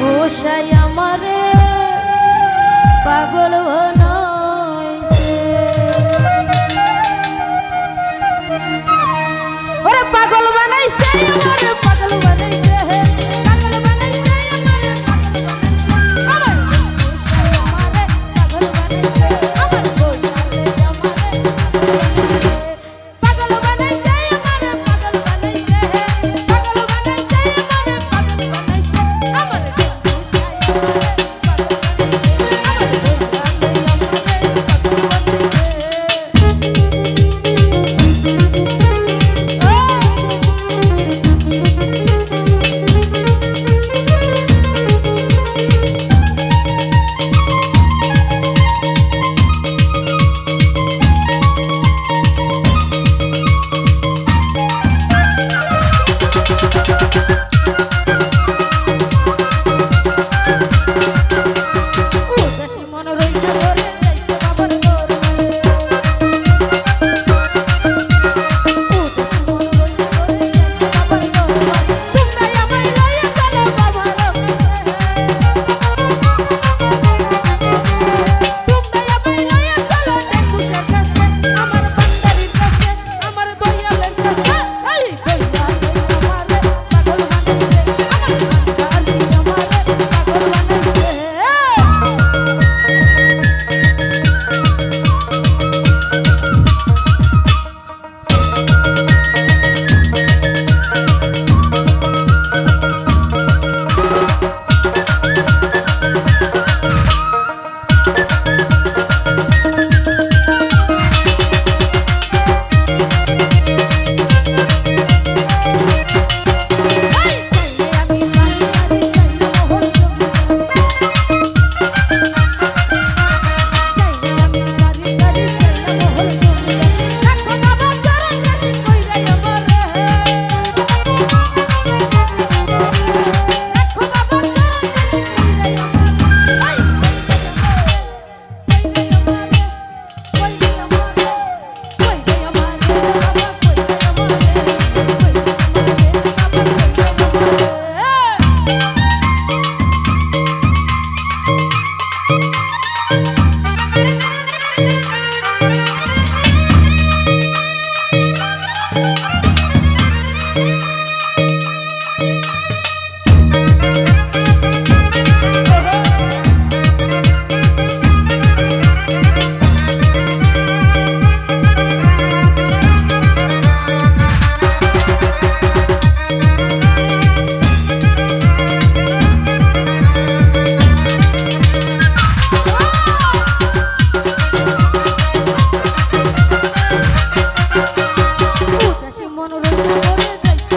গোসাই আমারে পাগল বানাইছে। পাগল বানাইছে আমারে। যাইতে